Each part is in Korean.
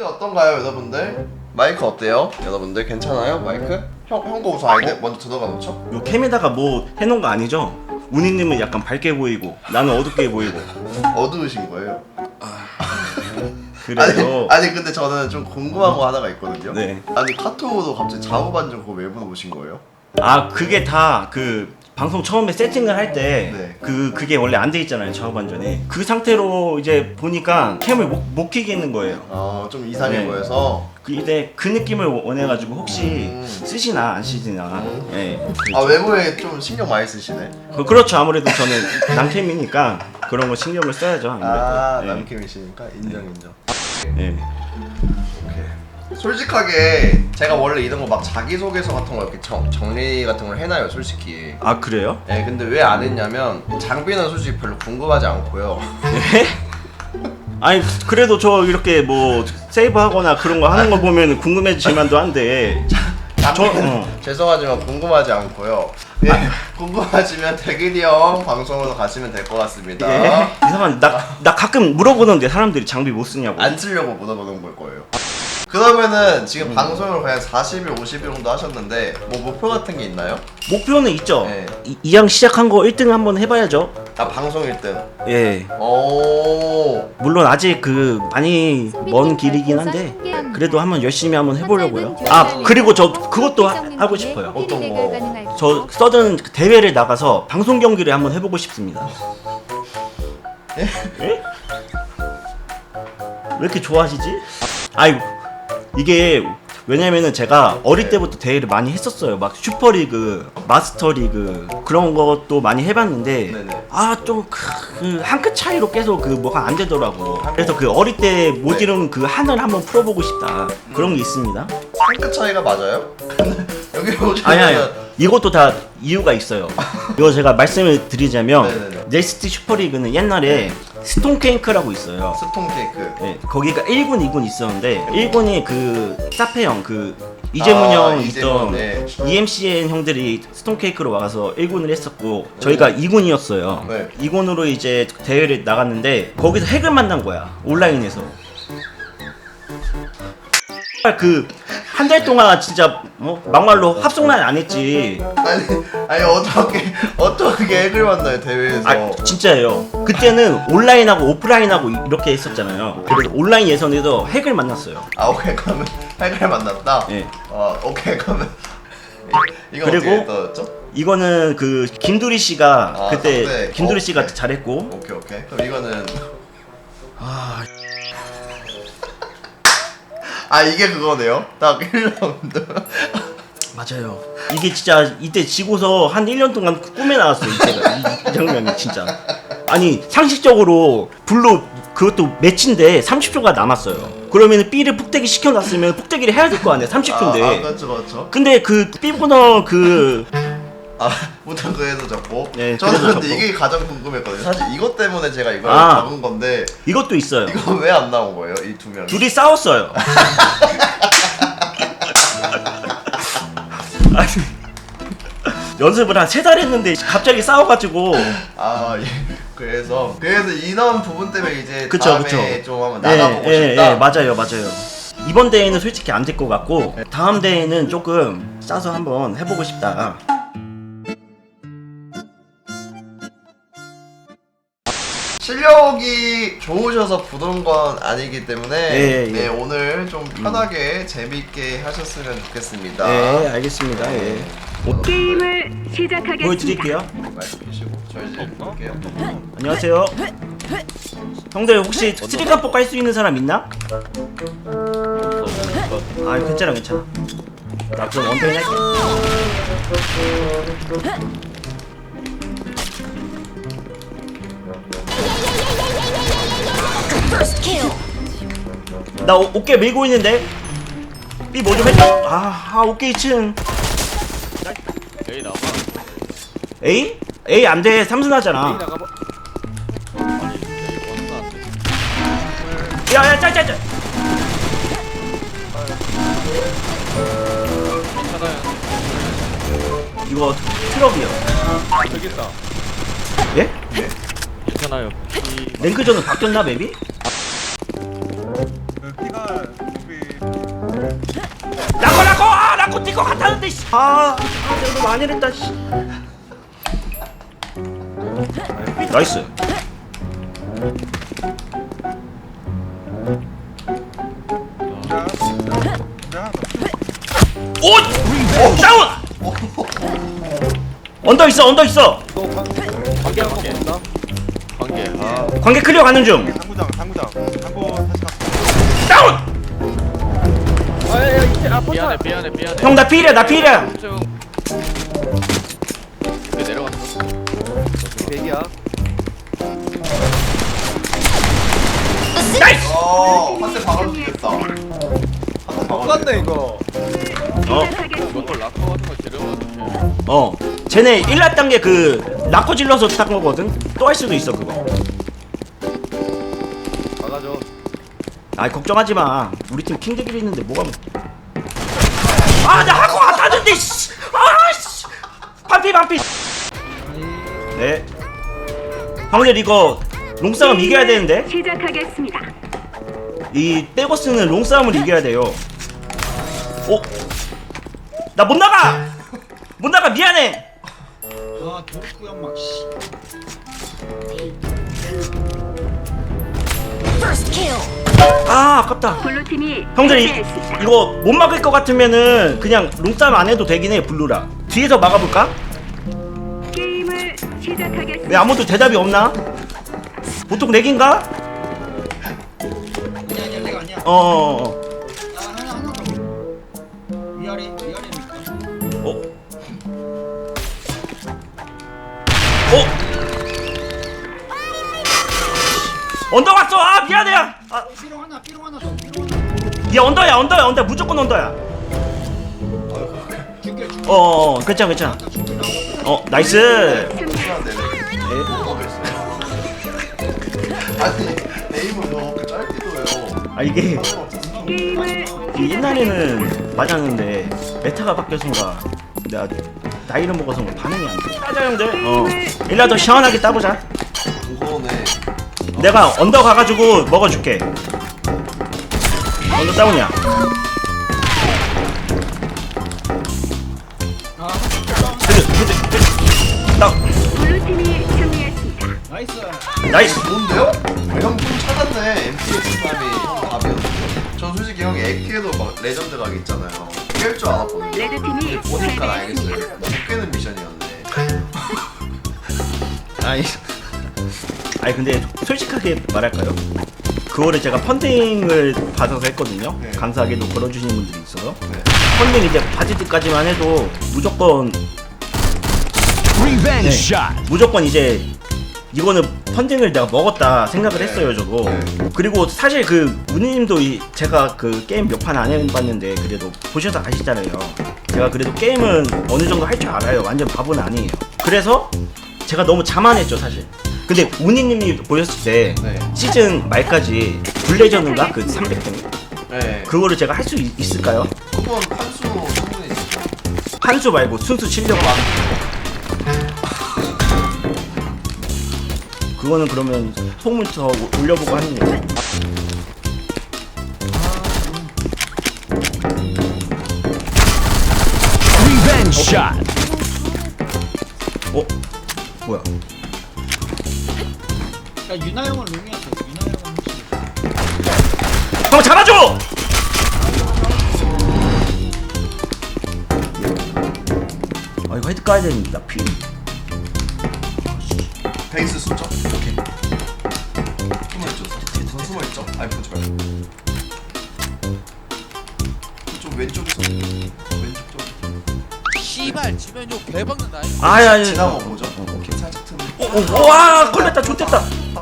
어떤가요 여러분들? 마이크 어때요? 여러분들 괜찮아요 마이크? 형, 형거 우선 아이디 먼저 들어가 놓죠? 요 캠에다가 뭐 해놓은 거 아니죠? 운이님은 약간 밝게 보이고 나는 어둡게 보이고 어두우신 거예요? 그래서 아니, 아니 근데 저는 좀 궁금한 거 하나가 있거든요 네. 아니 카톡으로 갑자기 좌우반전 그거 왜 물어보신 거예요? 아 그게 다 그 방송 처음에 세팅을 할 때 네. 그 그게 원래 안 돼 있잖아요 좌우 반전이. 그 상태로 이제 보니까 캠을 못, 못 키게 있는 거예요. 아 좀 이상해 네. 보여서? 그 이제 그 느낌을 원해가지고 혹시 음. 쓰시나 안 쓰시나. 예 아 외모에 좀 신경 많이 쓰시네? 그- 그렇죠. 아무래도 저는 남캠이니까 그런 거 신경을 써야죠 아무래도. 아 예. 남캠이시니까 인정 인정. 예. 솔직하게 제가 원래 이런 거 막 자기소개서 같은 거 이렇게 정, 정리 같은 걸 해놔요 솔직히. 아 그래요? 예 근데 왜 안 했냐면 장비는 솔직히 별로 궁금하지 않고요. 아니 그래도 저 이렇게 뭐 세이브하거나 그런 거 하는 거 보면 궁금해질만도 한데. 저 어. 죄송하지만 궁금하지 않고요. 예 궁금하시면 대길이 형 방송으로 가시면 될 것 같습니다. 예. 이상한 나, 나 가끔 물어보는데 사람들이 장비 못 쓰냐고. 안 쓰려고 물어보는 걸 거예요 그러면은 지금 음. 방송을 그냥 40일 50일 정도 하셨는데 뭐 목표 같은 게 있나요? 목표는 있죠 네. 이, 이왕 시작한 거 1등 한번 해봐야죠 아 방송 1등 예 오 물론 아직 그 많이 먼 길이긴 한데 그래도 한번 열심히 한번 해보려고요 아 그리고 저 그것도 하, 하고 싶어요 어떤 거? 저 서든 대회를 나가서 방송 경기를 한번 해보고 싶습니다 예? 왜 이렇게 좋아하시지? 아이고 이게 왜냐면은 제가 어릴 때부터 대회를 많이 했었어요 막 슈퍼리그 마스터리그 그런 것도 많이 해봤는데 네네. 아 좀 그 한 끗 차이로 계속 그 뭐가 안 되더라고 그래서 그 어릴 때 못 네. 이룬 그 한을 한번 풀어보고 싶다 그런 게 있습니다 한끗 차이가 맞아요? 여기 보시면 아니 아니 이것도 다 이유가 있어요. 이거 제가 말씀을 드리자면 네네네. 네스트 슈퍼리그는 옛날에 스톤케이크라고 있어요. 스톤 케이크 네, 거기가 1군, 2군 있었는데 1군이 그 사페 형, 그 이재문 아, 형 이재문, 있던 네. EMCN 형들이 스톤케이크로 와서 1군을 했었고 저희가 2군이었어요. 네. 2군으로 이제 대회를 나갔는데 거기서 핵을 만난 거야 온라인에서. 그 한 달 동안 진짜 어? 막말로 합성란 안 했지. 아니 아니 어떻게 어떻게 핵을 만나요 대회에서 아 진짜예요. 그때는 온라인하고 오프라인하고 이렇게 했었잖아요. 그래서 온라인 예선에서 핵을 만났어요. 아 오케이 그러면 핵을 만났다 예. 아 오케이 그러면 이거 그리고- 어떻게 떠졌죠? 이거는 그 김두리 씨가 아, 그때 네. 김두리 어, 씨가 네. 잘했고 오케이 오케이 그럼 이거는 아 아 이게 그거네요 딱 1라운드 맞아요. 이게 진짜 이때 지고서 한 1년 동안 꿈에 나왔어요. 이때가 이, 이 장면이 진짜. 아니 상식적으로 블루 그것도 매치인데 30초가 남았어요. 그러면 B를 폭대기 시켜놨으면 폭대기를 해야 될 거 아니야 30초인데. 아, 아 그렇죠 그렇죠 근데 그 B보다 그 아 무튼 그래서 잡고 네, 저는 그래서 근데 잡고. 이게 가장 궁금했거든요 사실 이것 때문에 제가 이걸 아. 잡은 건데 이것도 있어요. 이거 왜안 나온 거예요 이 두 명이 둘이 싸웠어요. 아니, 연습을 한 세 달 했는데 갑자기 싸워가지고 아 예. 그래서 그래서 인원 부분 때문에 이제 그쵸 다음에 그쵸. 좀 한번 예, 나가보고 예, 싶다. 예, 맞아요 맞아요. 이번 대회는 솔직히 안 될 것 같고 다음 대회는 조금 싸서 한번 해보고 싶다. 실력이 좋으셔서 부른 건 아니기 때문에 예, 예. 네, 오늘 좀 편하게 재밌게 하셨으면 좋겠습니다. 네 알겠습니다. 예. 오, 게임을 시작하겠습니다. 보여드릴게요. 말씀 주시고 저희 이제 볼게요. 안녕하세요. 형들 혹시 쓰리간포 깔수 있는 사람 있나? 아 괜찮아 괜찮아. 나 그럼 원페인 할게. 나 어, 어깨 밀고 있는데 B 뭐좀 해줘 아, 아 어깨 2층 여기 나와. A? A 안돼 삼순하잖아 여기 나가봐. 아니 여기 원사 안 돼. 야야 괜찮아요. 이거 트럭이요 저기 있다. 예? 괜찮아요. 이 랭크전은 바뀌었나 맵이? 것 같았는데 씨. 아, 아 내가 너무 안 이랬다 씨. 나이스 오! 다운! 언더 있어 언더 있어 관계 관계 관계 아 관계 클리어 가는 중 당구장 당구장 미안해 미안해 미안해. 형 나 필이야 나 필이야. 좀왜 내려갔어? 대기야. 나이스! 어, 한대 박아도 되겠다. 한대 박아도 되겠다. 이거. 어, 이것도 라커 같은 거 데려가도 돼어 쟤네 1라 단계 그 라커 질러서 딴 거거든? 또 할 수도 있어 그거. 막아줘. 아 걱정하지 마. 우리 팀 킹드길이 있는데 뭐가 아 나 하고 왔다는데 씨! 아 씨 반피 반피 네 형들 이거 롱싸움 이겨야 되는데 시작하겠습니다. 이 빼고스는 롱싸움을 이겨야 돼요 어? 나못 나가! 못 나가 미안해 아 도구 연막 씨. 아 아깝다 블루팀이 형들 이. 이거 못 막을 것 같으면은 그냥 롱싸움 안 해도 되긴 해 블루라 뒤에서 막아볼까? 게임을 시작하겠습니다. 왜 아무도 대답이 없나? 보통 내긴가? 아니야 아니야 내가 아니야. 어어어 아 하나 하나 더. 위아래 위아래니까. 어? 어? 언더 왔어 아 미안해 아, 삐롱 하나 삐롱 하나 더. 삐롱 하나. 얘 언더야 언더야 언더 무조건 언더야 죽여 죽여. 어어 괜찮아 괜찮아 나. 어 나이스 시간 내내. 네. 뭐가 됐어요? 아니, 네임을 짧게 둬요? 아 이게 이 옛날에는 맞았는데 메타가 바뀌어서인가 내가 나이를 먹어서 반응이 안돼 따자 형들 어 일라 더 시원하게 따보자. 내가 언더 가가지고 먹어줄게 언더 다운이야 아 드드 드드 드드 다운 블루팀이 승리했습니다. 나이스. 나이스 좋은데요? 형좀 찾았네. MTX 사람이 형 답이었는데. 전 솔직히 형이 에케도 막 레전드 각 있잖아요. 깰 줄 알았거든요. 레드팀이 보니까 알겠어요. 못 깨는 미션이었네. 아니 아니 근데 솔직하게 말할까요? 그거를 제가 펀딩을 받아서 했거든요 네. 감사하게도 걸어주시는 분들이 있어서 네. 펀딩 이제 받을 때까지만 해도 무조건 네, 무조건 이제 이거는 펀딩을 내가 먹었다 생각을 네. 했어요 저도 네. 그리고 사실 그 우니님도 이 제가 그 게임 몇 판 안 해봤는데 그래도 보셔서 아시잖아요 제가 그래도 게임은 어느 정도 할 줄 알아요 완전 바보는 아니에요 그래서 제가 너무 자만했죠 사실 근데 우니님이 보셨을 때 네. 시즌 말까지 블레전드인가 그 300등 네. 그거를 제가 할 수 있을까요? 그건 판수 충분히 있죠. 한수 말고 순수 실력 그거는 그러면 소문 더 올려보고 하는 거죠. 어? 뭐야? 야 유나 형은 롱이었어. 유나 형은 혹시. 형 잡아줘! 아 이거 헤드 까야 되는데 나 피. 베이스 숫자. 오케이. 숨어 있죠. 전 숨어 있죠. 아니 보지 말고. 좀 왼쪽에서. 왼쪽 쪽. 씨발 지면 욕 개박는다 아야 지나가 보죠. 어, 오케이. 살짝 틈. 어, 어, 와 걸렸다 좋댔다. 나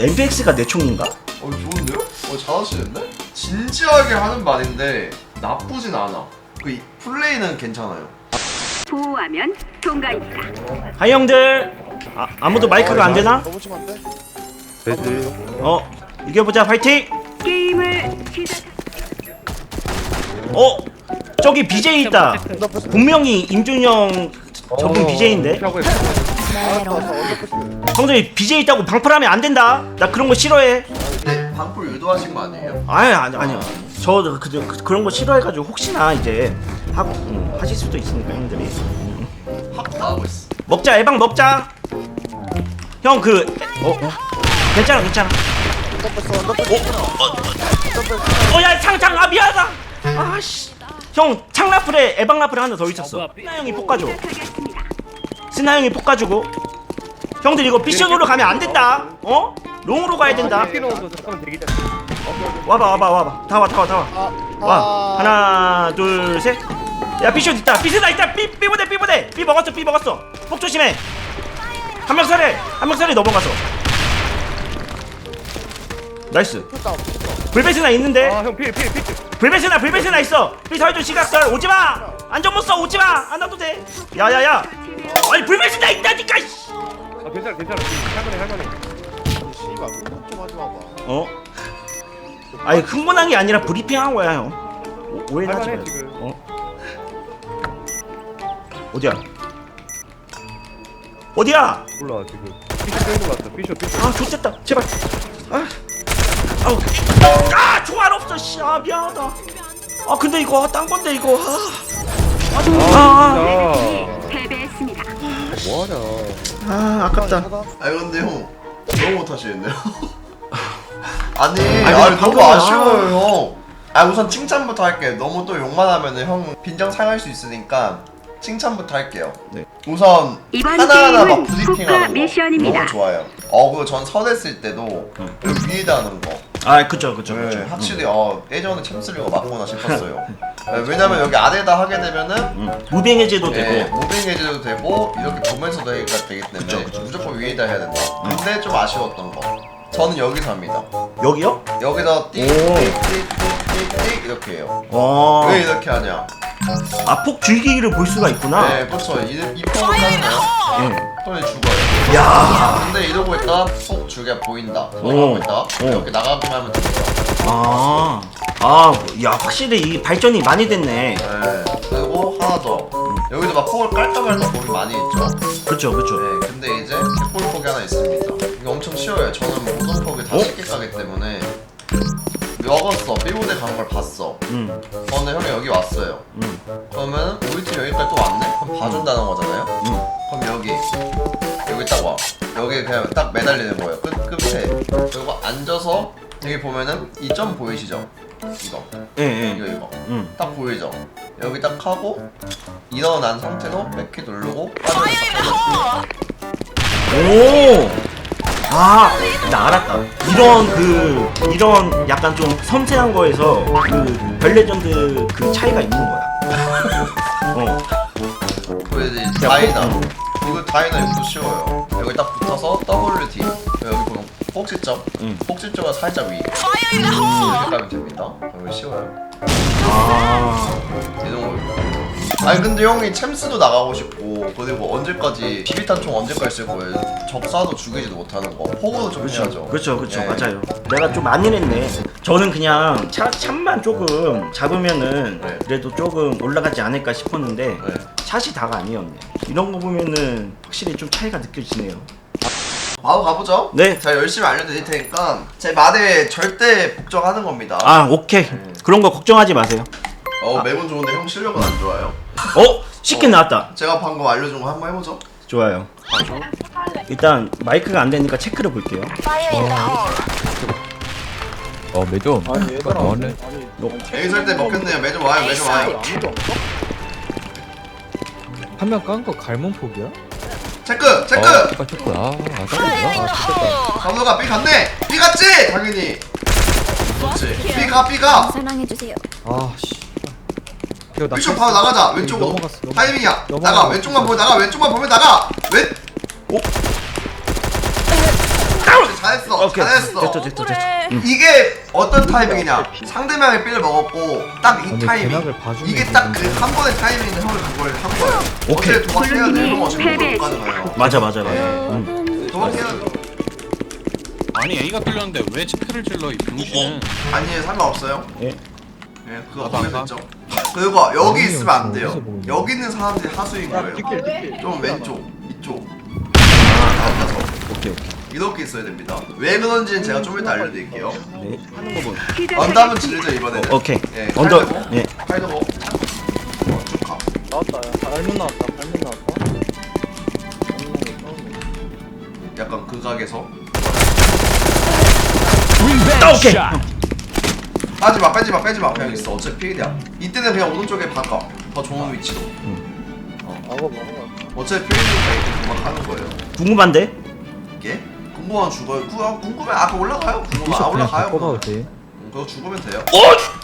MPX가 내 총인가? 어 좋은데요? 어 잘하시는데? 진지하게 하는 말인데 나쁘진 않아. 그 이- 플레이는 괜찮아요. 보호하면 통과입니다. 하이 형들. 아, 아무도 마이크가 안 되나? 심한데? 어 이겨보자 파이팅. 게임을 시작. 어 저기 BJ 있다. 분명히 임준영 저분 BJ인데. 형들 BJ 있다고 방풀하면 안 된다. 나 그런 거 싫어해. 근데 방풀 유도하신 거 아니에요? 아니 아니 아니요. 저 그, 그, 그런 거 싫어해가지고 혹시나 이제 하고 음, 하실 수도 있으니까 형들이 확 나가고 있어 먹자 에방 먹자. 형 그 어? 어? 괜찮아 괜찮아. 어야 창창 아 미안하다. 아씨. 형 창라플에 에방 라플에 하나 더 있었어. 스나 형이 볶아줘. 스나 형이 볶아주고. 형들 이거 피션으로 가면 안 된다. 어? 롱으로 가야 된다. 잠깐만 대기 와봐 와봐 와봐. 다 와 다 와 다와. 와. 하나 둘 셋. 야 피쇼 있다. 피스나 있다 삐 삐보대 삐보대 삐 먹었어 삐 먹었어. 폭 조심해. 한 명 살해. 한 명 살해 넘어가서. 나이스. 불베스나 있는데? 불베스나 불베스나 있어. 삐 사회준 시각설. 오지마. 안전 못써 오지마. 안 와도 돼. 야야야 아니 불베스나 있다니까 씨. 아 괜찮아 괜찮아 할만해 할만해 씨발 좀 하지 마봐. 어? 아니 흥분한 게 아니라 브리핑한 거야 형 오- 오해는 하지 할만해, 마 지금. 어? 어디야? 어디야? 몰라 지금 피셔 떼는 거 같아 피셔 피셔 아 좋겠다 제발 아 아우 아 총알 없어 씨 아 미안하다 아 근데 이거 딴 건데 이거 아 아, 아, 야 패배했습니다. 뭐하냐 아 아깝다 아니 근데 형 너무 못하시는데요? 아니, 아니, 아니, 너무 방금 아쉬워요 형. 아 우선 칭찬부터 할게요. 너무 또 욕만 하면은 형 빈정 상할 수 있으니까 칭찬부터 할게요. 네. 우선 이번 하나하나 막 게임은 국가 브리핑하는 거 미션입니다. 너무 좋아요. 어 그거 전 선했을 때도 여기 위에다 하는 거. 아 그쵸 그쵸 네, 그쵸 확실히 어 예전에 챔스리가 맞구나 싶었어요. 네, 왜냐면 여기 아래다 하게 되면은 음. 무빙 해제도 예, 되고 무빙 해제도 되고 이렇게 보면서도 해가 되기 때문에 그쵸, 그쵸. 무조건 위에다 해야 된다. 근데 좀 아쉬웠던 거. 저는 여기서 합니다. 여기요? 여기서 띡띡띡띡띡 이렇게 해요. 어. 왜 이렇게 하냐? 아폭 줄기기를 볼 수가 있구나 네, 그렇죠. 이, 이 폭을 하면 예. 또 죽어요. 야 근데 이러고 있다 폭 줄기가 보인다. 오. 이러고 있다 오. 이렇게 나가기만 하면 됩니다. 아, 아, 야 확실히 이 발전이 많이 됐네. 네. 그리고 하나 더. 여기도 막 폭을 깔짝깔짝 폭이 많이 있죠. 그렇죠, 그렇죠. 네, 근데 이제 갯볼 폭이 하나 있습니다. 이거 엄청 쉬워요. 저는 모든 폭이 다 어? 쉽게 까기 때문에 먹었어. 삐부대 가는 걸 봤어. 음, 근데 형이 여기 왔어요. 음, 그러면 우리 팀 여기까지 또 왔네? 그럼 봐준다는 거잖아요? 음. 그럼 여기 여기 딱 와. 여기 그냥 딱 매달리는 거예요. 끝 끝에. 그리고 앉아서 여기 보면은 이 점 보이시죠? 이거 예, 이거 예. 이거 음. 딱 보이죠? 여기 딱 하고 일어난 상태로 백키 누르고 빠져서 오, 아, 나 알았다. 이런 그 이런 약간 좀 섬세한 거에서 그 별레전드 그 차이가 있는 거야. 어, 그 이제 다이나 이거 다이나 이것도 쉬워요. 여기 딱 붙어서 WD 여기 보면 꼭지점 음. 꼭지점은 살짝 위 이렇게 가면 됩니다. 이거 쉬워요. 아, 이런 거. 아니 근데 형이 챔스도 나가고 싶고 그리고 언제까지 비비탄 총 언제까지 쓸 거예요? 적사도 죽이지도 못하는 거. 포고도 좀 해야죠. 그렇죠, 그렇죠, 예. 맞아요. 내가 좀 안일했네. 저는 그냥 차, 참만 조금 잡으면은 네. 그래도 조금 올라가지 않을까 싶었는데 네. 샷이 다가 아니었네. 이런 거 보면은 확실히 좀 차이가 느껴지네요. 바로 가보죠. 네. 제가 열심히 알려드릴 테니까 제 말에 절대 복종하는 겁니다. 아, 오케이. 그런 거 걱정하지 마세요. 어 매번 좋은데 형 실력은 안 좋아요. 어? 쉽게 나왔다. 제가 방금 알려준 거 한번 해보죠. 좋아요. 일단 마이크가 안 되니까 체크를 볼게요. 어 매점 나왔네 여기 설때 먹겠네요. 매점 와요. 매점 와요. 한 명 깐 거 갈문 폭이야? 체크 체크. 어 체크 체크 아 아깝다 감독아 B 갔네. B 갔지 당연히. 그렇지. B 가 B 가. 사랑해주세요. 아씨 미션 바로 나가자 왼쪽으로 넘어갔어, 넘어갔어. 타이밍이야 넘어갔어. 나가 왼쪽만 보면 나가 왼쪽만 보면 나가 왼 오. 잘했어 오케이. 잘했어 됐죠, 됐죠, 됐죠. 음. 이게 어떤 타이밍이냐 상대방의 삘을 먹었고 딱 이 근데 타이밍 대낙을 이게 딱 그 한 번의 타이밍인데 형이 그걸 한 거예요 오케이. 어제 도박해야 돼형 어차피 못. 가잖아요 맞아, 맞아, 맞아. 음. 도박해야 돼 아니 A가 뚫렸는데 왜 체크를 질러 이 병신은 아니 상관없어요 예. 예 그거 나도 안 가. 됐죠 그리고 여기 아니요, 있으면 안 돼요? 여기 있는 사람들이 하수인 거예요 좀 왼쪽 이쪽 오케이 오케이. 이렇게 있어야 됩니다. 왜 그런지는 제가 좀 이따 알려드릴게요. 네 하는 거 보. 언담은 질리죠 이번에는. 어, 오케이. 예, 언더. 칼 예. 들고. 어, 쭉 가. 나왔다 야 발문 나왔다 발문 나왔다 약간 그 각에서 아, 오케이. 빠지 마, 빼지 마, 빼지 마. 그냥 있어. 어차피 필이야. 이때는 그냥 오른쪽에 바꿔. 더 좋은 위치로. 먹어 먹어 어차피 필이니까 이렇게 도망가는 거예요. 궁금한데? 이게 궁금하면 죽어요. 구, 아, 궁금해. 아까 올라가요. 궁금해. 아 피셔 그냥 올라가요. 그거. 돼 응, 그거 죽으면 돼요. 어?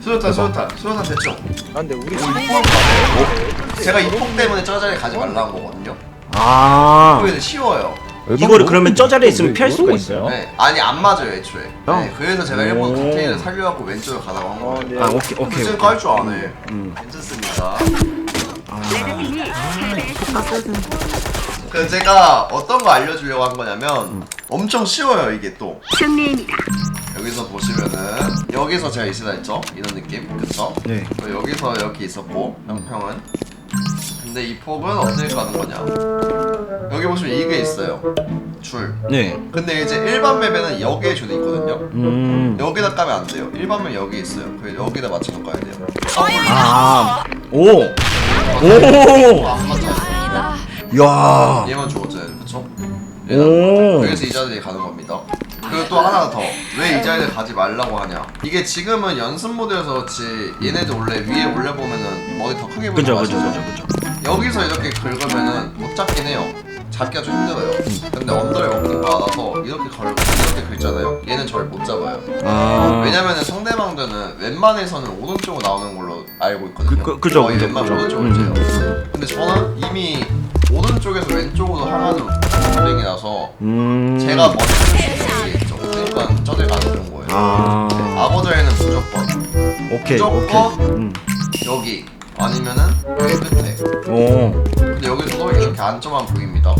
수류탄, 수류탄, 수류탄 됐죠? 아 근데 우리 오, 이폭 가네. 제가 이 폭 때문에 저 자리에 가지 말라는 거거든요. 아. 이거 쉬워요. 이거를 그러면 저 자리에 있으면 피할 수가 있어요? 네, 아니 안 맞아요 애초에. 어? 네, 그래서 제가 일본 오. 칵테일을 살려갖고 왼쪽을 가라고 한 거예요. 네. 아 오케이 오케이. 무슨. 깔줄 아네. 음. 괜찮습니다. 레 그 제가 어떤 거 알려주려고 한 거냐면 음. 엄청 쉬워요 이게 또. 승리입니다. 여기서 보시면은 여기서 제가 있으다 했죠? 이런 느낌, 그쵸? 네. 여기서 이렇게 있었고 형평은 근데 이 폭은 어디에 가는 거냐 여기 보시면 이게 있어요 줄 네. 근데 이제 일반 맵에는 여기에 줄이 있거든요 음. 여기다 까면 안 돼요 일반 맵 여기 있어요 그래서 여기다 맞춰서 까야 돼요 아. 오. 오. 안 맞잖아 야. 얘만 죽었잖아요 그쵸? 오. 그래서 이 자리에 가는 겁니다 그리고 또 하나 더왜 이 자리에 가지 말라고 하냐 이게 지금은 연습 모드여서 그렇지 얘네들 원래 위에 올려보면은 머리 더 크게 그죠 보이는 그죠. 여기서 이렇게 긁으면은 못 잡긴 해요. 잡기가 좀 힘들어요. 근데 언더에 먹는 많아서 이렇게 걸 이렇게 긁잖아요. 얘는 절못 잡아요. 아. 왜냐면은 상대방들은 웬만해서는 오른쪽으로 나오는 걸로 알고 있거든요. 그- 그- 그죠, 거의 그죠, 웬만 그죠. 오른쪽으로 음. 재요. 근데 저는 이미 오른쪽에서 왼쪽으로 향하는 블링이라서 음. 제가 먼저 쓸수 있죠. 그러니까 가는 그런 거예요. 아. 아버저에는 무조건 오케이 무조건 오케이. 음. 여기 아니면은 여기 끝에. 오. 근데 여기서도 이렇게 안점만 보입니다.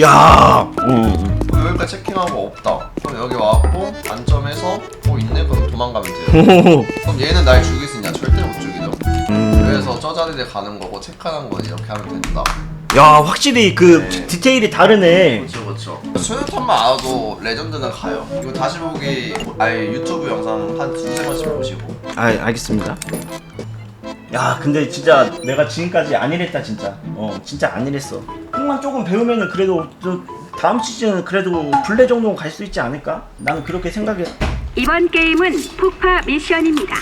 야. 음. 그럼 여기까지 체킹하고 없다. 그럼 여기 와갖고 안점에서 뭐 있네? 그럼 도망가면 돼요. 오. 그럼 얘는 날 죽일 수 있냐? 절대 못 죽이죠. 음. 그래서 저 자리에 가는 거고 체크하는 건 이렇게 하면 된다. 야 확실히 그 네. 디테일이 다르네. 그렇죠, 그렇죠. 수류탄만 알아도 레전드는 가요. 이거 다시 보기, 아니 유튜브 영상 한 두세 번씩 보시고. 아 알겠습니다. 야 근데 진짜 내가 지금까지 안 이랬다 진짜. 어 진짜 안 이랬어. 폭만 조금 배우면은 그래도 저 다음 시즌 그래도 블레 정도는 갈 수 있지 않을까? 나는 그렇게 생각해. 이번 게임은 폭파 미션입니다.